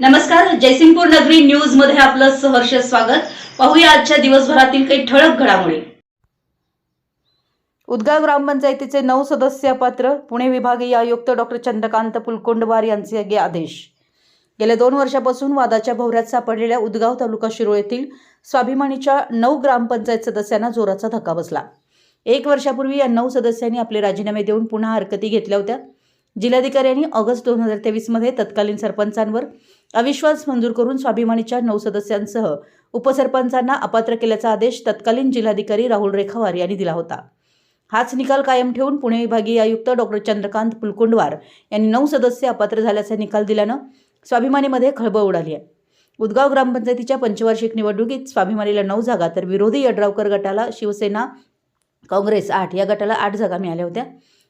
नमस्कार जयसिंगपूर नगरी न्यूजमध्ये आपलं सहर्ष स्वागत. पाहूया आजच्या दिवसभरातील काही ठळक घडामोडी. उदगाव ग्रामपंचायतीचे नऊ सदस्य पात्र पुणे विभागीय आयुक्त डॉक्टर चंद्रकांत पुलकोंडवार यांचे आदेश. गेल्या दोन वर्षापासून वादाच्या भोवऱ्यात सापडलेल्या उदगाव तालुका शिरोळ येथील स्वाभिमानीच्या नऊ ग्रामपंचायत सदस्यांना जोराचा धक्का बसला. एक वर्षापूर्वी या नऊ सदस्यांनी आपले राजीनामे देऊन पुन्हा हरकती घेतल्या होत्या. जिल्हाधिकारी यांनी ऑगस्ट दोन हजार तेवीसमध्ये तत्कालीन सरपंचांवर अविश्वास मंजूर करून स्वाभिमानीच्या नऊ सदस्यांसह उपसरपंचांना अपात्र केल्याचा आदेश तत्कालीन जिल्हाधिकारी राहुल रेखावार यांनी दिला होता. हाच निकाल कायम ठेवून पुणे विभागीय आयुक्त डॉक्टर चंद्रकांत पुलकुंडवार यांनी नऊ सदस्य अपात्र झाल्याचा निकाल दिल्यानं स्वाभिमानीमध्ये खळबळ उडाली आहे. उदगाव ग्रामपंचायतीच्या पंचवार्षिक निवडणुकीत स्वाभिमानीला नऊ जागा तर विरोधी यड्रावकर गटाला शिवसेना काँग्रेस आठ या गटाला आठ जागा मिळाल्या होत्या.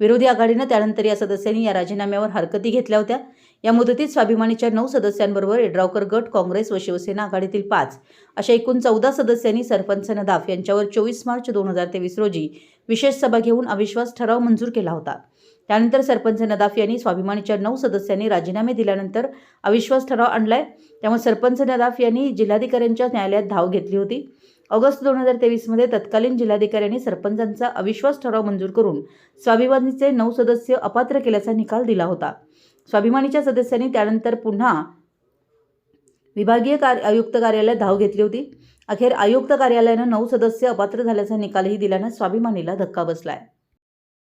विरोधी आघाडीनं त्यानंतर या सदस्यांनी या राजीनाम्यावर हरकती घेतल्या होत्या. या मुदतीत स्वाभिमानीच्या नऊ सदस्यांबरोबर येड्रावकर गट काँग्रेस व शिवसेना आघाडीतील पाच. अशा एकूण चौदा सदस्यांनी सरपंच नदाफ यांच्यावर चोवीस मार्च दोन हजार तेवीस रोजी विशेष सभा घेऊन अविश्वास ठराव मंजूर केला होता. त्यानंतर सरपंच नदाफ यांनी स्वाभिमानीच्या नऊ सदस्यांनी राजीनामे दिल्यानंतर अविश्वास ठराव आणलाय. त्यामुळे सरपंच नदाफ यांनी जिल्हाधिकाऱ्यांच्या न्यायालयात धाव घेतली होती. ऑगस्ट दोन हजार तेवीसमध्ये तत्कालीन जिल्हाधिकाऱ्यांनी सरपंचांचा अविश्वास ठराव मंजूर करून स्वाभिमानीचे नऊ सदस्य अपात्र केल्याचा निकाल दिला होता. स्वाभिमानीच्या सदस्यांनी त्यानंतर पुन्हा विभागीय कार्य आयुक्त कार्यालयात धाव घेतली होती. अखेर आयुक्त कार्यालयानं नऊ सदस्य अपात्र झाल्याचा निकालही दिल्यानं स्वाभिमानीला धक्का बसलाय.